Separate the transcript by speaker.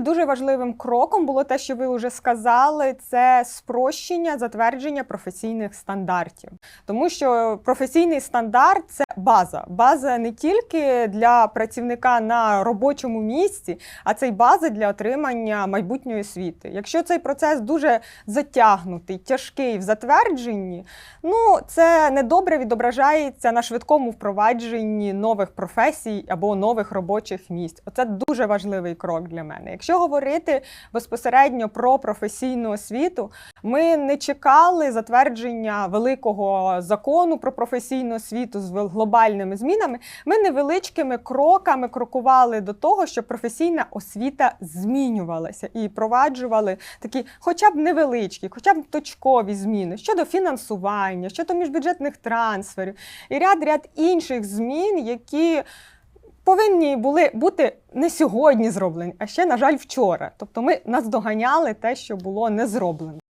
Speaker 1: дуже важливим кроком було те, що ви вже сказали, це спрощення затвердження професійних стандартів. Тому що професійний стандарт це база. База не тільки для працівника на робочому місці, а це й база для отримання майбутньої освіти. Якщо цей процес дуже затягнутий, тяжкий в затвердженні, ну це недобре відображається на швидкому впровадженні нових професій або нових робочих місць. Оце дуже важливий крок для мене. Якщо говорити безпосередньо про професійну освіту, ми не чекали затвердження великого закону про професійну освіту з глобальними змінами. Ми невеличкими кроками крокували до того, щоб професійна освіта змінювалася і впроваджували такі, хоча б невеличкі, хоча б точкові зміни щодо фінансування, щодо міжбюджетних трансферів і ряд ряд інших змін, які повинні були бути не сьогодні зроблені, а ще, на жаль, вчора. Тобто ми наздоганяли те, що було не зроблено.